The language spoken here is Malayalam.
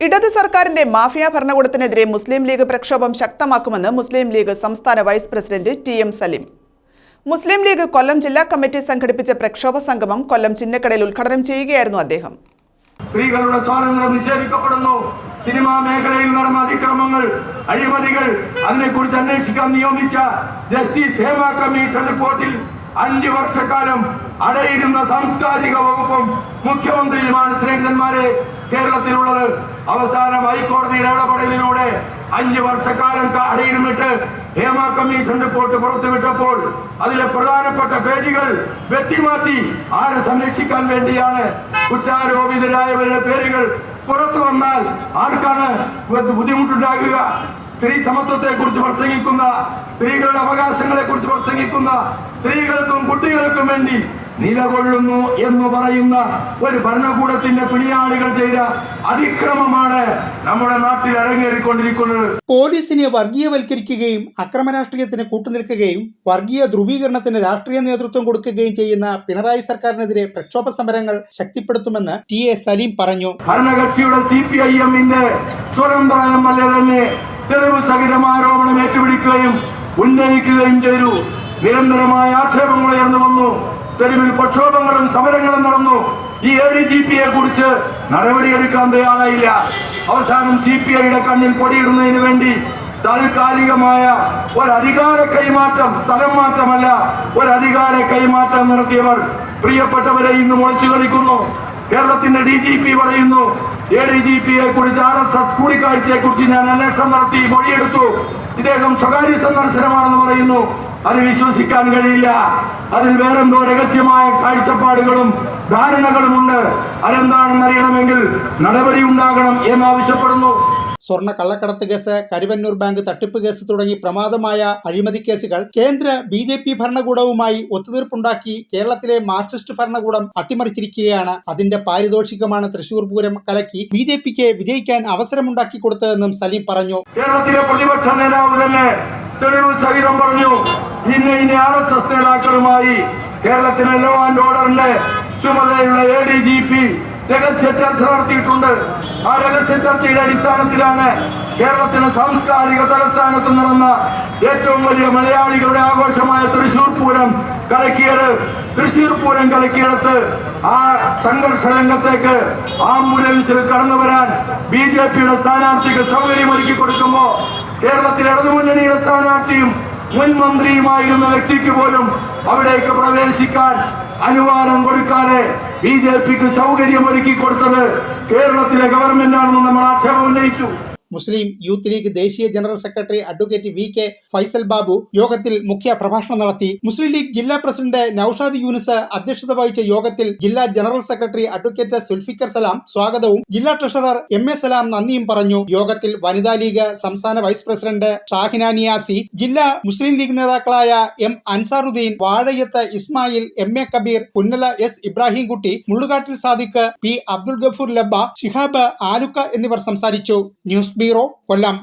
ഇടത് സർക്കാരിന്റെ മാഫിയ ഭരണകൂടത്തിനെതിരെ മുസ്ലിം ലീഗ് പ്രക്ഷോഭം ശക്തമാക്കുമെന്ന് മുസ്ലിം ലീഗ് സംസ്ഥാന vice president T M Saleem. Muslim League Kollam ജില്ലാ കമ്മിറ്റി സംഘടിപ്പിച്ച പ്രക്ഷോഭ സംഗമം കൊല്ലം ചിന്നക്കടയിൽ ഉദ്ഘാടനം ചെയ്യുകയായിരുന്നു അദ്ദേഹം. സ്ത്രീകളുടെ സ്വാതന്ത്ര്യം നിഷേധിക്കപ്പെടുന്നു. സിനിമാ മേഖലയിൽ നടന്ന അതിക്രമങ്ങൾ അഴിമതികൾ അതിനെക്കുറിച്ച് അന്വേഷിക്കാൻ നിയോഗിച്ച ജസ്റ്റിസ് ഹേമ കമ്മീഷൻ റിപ്പോർട്ടിൽ അഞ്ചു വർഷക്കാലം അടയിരുന്ന സാംസ്കാരിക വകുപ്പും മുഖ്യമന്ത്രിയുമാണ് സ്നേഹിതന്മാരെ. കേരളത്തിലുള്ളത് അവസാനം ഹൈക്കോടതിയുടെ ഇടപെടലിലൂടെ അഞ്ചു വർഷക്കാലം അടയിരുന്നിട്ട് ഹേമ കമ്മീഷൻ റിപ്പോർട്ട് പുറത്തുവിട്ടപ്പോൾ അതിലെ പ്രധാനപ്പെട്ട പേജുകൾ വെട്ടിമാറ്റി ആരെ സംരക്ഷിക്കാൻ വേണ്ടിയാണ് കുറ്റാരോപിതരായവരുടെ പേരുകൾ പുറത്തു വന്നാൽ ആർക്കാണ് ബുദ്ധി- ബുദ്ധിമുട്ടുണ്ടാകുക? സ്ത്രീ സമത്വത്തെ കുറിച്ച് പ്രസംഗിക്കുന്ന സ്ത്രീകളുടെ അവകാശങ്ങളെ കുറിച്ച് പ്രസംഗിക്കുന്ന സ്ത്രീകൾക്കും കുട്ടികൾക്കും വേണ്ടി നിലകൊള്ളുന്നു എന്ന് പറയുന്ന ഒരു ഭരണകൂടത്തിന്റെ പിടിയാളികൾ ചെയ്ത അതിക്രമമാണ് നമ്മുടെ നാട്ടിൽ അരങ്ങേറിക്കൊണ്ടിരിക്കുന്നത്. പോലീസിനെ വർഗീയവൽക്കരിക്കുകയും അക്രമ രാഷ്ട്രീയത്തിന് കൂട്ടുനിൽക്കുകയും വർഗീയ ധ്രുവീകരണത്തിന് രാഷ്ട്രീയ നേതൃത്വം കൊടുക്കുകയും ചെയ്യുന്ന പിണറായി സർക്കാരിനെതിരെ പ്രക്ഷോഭ സമരങ്ങൾ ശക്തിപ്പെടുത്തുമെന്ന് ടി എ സലീം പറഞ്ഞു. ഭരണകക്ഷിയുടെ സി പി ഐ എമ്മിന്റെ സ്വരം പറയാൻ തന്നെ തെളിവ് സഹിതം ആരോപണം ഏറ്റുപിടിക്കുകയും ഉന്നയിക്കുകയും ചെയ്തു. നിരന്തരമായ ആക്ഷേപങ്ങൾ ഉയർന്നു വന്നു. തെരുവിൽ പ്രക്ഷോഭങ്ങളും സമരങ്ങളും നടന്നു. ഈ എ ഡി ജി പിയെ കുറിച്ച് നടപടിയെടുക്കാൻ തയ്യാറായില്ല. അവസാനം സി പി ഐയുടെ കണ്ണിൽ പൊടിയിടുന്നതിന് വേണ്ടി താൽക്കാലികമായ ഒരു അധികാര കൈമാറ്റം സ്ഥലം മാറ്റമല്ല ഒരു അധികാര കൈമാറ്റം നടത്തിയവർ. പ്രിയപ്പെട്ടവരെ ഇന്ന് മുളച്ചു കളിക്കുന്നു. കേരളത്തിന്റെ ഡി ജി പി പറയുന്നു. എ ഡി ജി പിയെ കുറിച്ച് ആർ എസ് എസ് കൂടിക്കാഴ്ചയെ കുറിച്ച് ഞാൻ അന്വേഷണം നടത്തി മൊഴിയെടുത്തു. ഇദ്ദേഹം സ്വകാര്യ സന്ദർശനമാണെന്ന് പറയുന്നു. അത് വിശ്വസിക്കാൻ കഴിയില്ല. അതിൽ വേറെന്തോ രഹസ്യമായ കാഴ്ചപ്പാടുകളും ധാരണകളുമുണ്ട്. അതെന്താണെന്ന് അറിയണമെങ്കിൽ നടപടി ഉണ്ടാകണം എന്ന് ആവശ്യപ്പെടുന്നു സ്വർണ കള്ളക്കടത്ത് കേസ് കരുവന്നൂർ ബാങ്ക് തട്ടിപ്പ് കേസ് തുടങ്ങി പ്രമാദമായ അഴിമതി കേസുകൾ കേന്ദ്ര ബി ജെ പി ഭരണകൂടവുമായി ഒത്തുതീർപ്പുണ്ടാക്കി കേരളത്തിലെ മാർക്സിസ്റ്റ് ഭരണകൂടം അട്ടിമറിച്ചിരിക്കുകയാണ്. അതിന്റെ പാരിതോഷികമാണ് തൃശൂർ പൂരം കലക്കി ബി ജെ പിക്ക് വിജയിക്കാൻ അവസരമുണ്ടാക്കി കൊടുത്തതെന്നും സലീം പറഞ്ഞു. കേരളത്തിലെ പ്രതിപക്ഷ നേതാവ് തന്നെ തെളിവ് സഹിതം പറഞ്ഞു ഇന്ന് ഇനി ആർ എസ് എസ് നേതാക്കളുമായി കേരളത്തിലെ ലോ ആൻഡ് ഓർഡറിന്റെ ചുമതലയുള്ള എ ഡി ജി പി രഹസ്യ ചർച്ച നടത്തിയിട്ടുണ്ട്. ആ രഹസ്യ ചർച്ചയുടെ അടിസ്ഥാനത്തിലാണ് കേരളത്തിന് സാംസ്കാരിക തലസ്ഥാനത്ത് നടന്ന ഏറ്റവും വലിയ മലയാളികളുടെ ആഘോഷമായ തൃശൂർ പൂരം കലക്കിയത്. തൃശൂർ പൂരം കലക്കിയെടുത്ത് ആ സംഘർഷ രംഗത്തേക്ക് ആംബുലൻസിൽ കടന്നു വരാൻ ബി ജെ പിയുടെ സ്ഥാനാർത്ഥിക്ക് സൗകര്യമൊരുക്കി കൊടുക്കുമ്പോ കേരളത്തിലെ ഇടതുമുന്നണിയുടെ സ്ഥാനാർത്ഥിയും മുൻ മന്ത്രിയുമായിരുന്ന വ്യക്തിക്ക് പോലും അവിടേക്ക് പ്രവേശിക്കാൻ അനുവാദം കൊടുക്കാതെ ബി ജെ പിക്ക് സൗകര്യം ഒരുക്കി കൊടുത്തത് കേരളത്തിലെ ഗവൺമെന്റ് ആണെന്ന് നമ്മൾ ആക്ഷേപം ഉന്നയിച്ചു. മുസ്ലിം യൂത്ത് ലീഗ് ദേശീയ general secretary advocate V K Faisal Babu യോഗത്തിൽ മുഖ്യ പ്രഭാഷണം നടത്തി. മുസ്ലിം ലീഗ് ജില്ലാ പ്രസിഡന്റ് നൌഷാദ് യൂനിസ് അധ്യക്ഷത വഹിച്ച യോഗത്തിൽ ജില്ലാ general secretary advocate Sulfikar Salam സ്വാഗതവും ജില്ലാ ട്രഷറർ എം എ സലാം നന്ദിയും പറഞ്ഞു. യോഗത്തിൽ വനിതാ ലീഗ് സംസ്ഥാന വൈസ് പ്രസിഡന്റ് ഷാഹിന നിയാസി ജില്ലാ മുസ്ലിം ലീഗ് നേതാക്കളായ M Ansaruddin Vazhayath Ismail M A Kabeer Punnala S Ibrahim Kutty Mullukattil Sadiq P Abdul Gafoor Labba Shihab Aluka എന്നിവർ സംസാരിച്ചു. News bureau Kollam.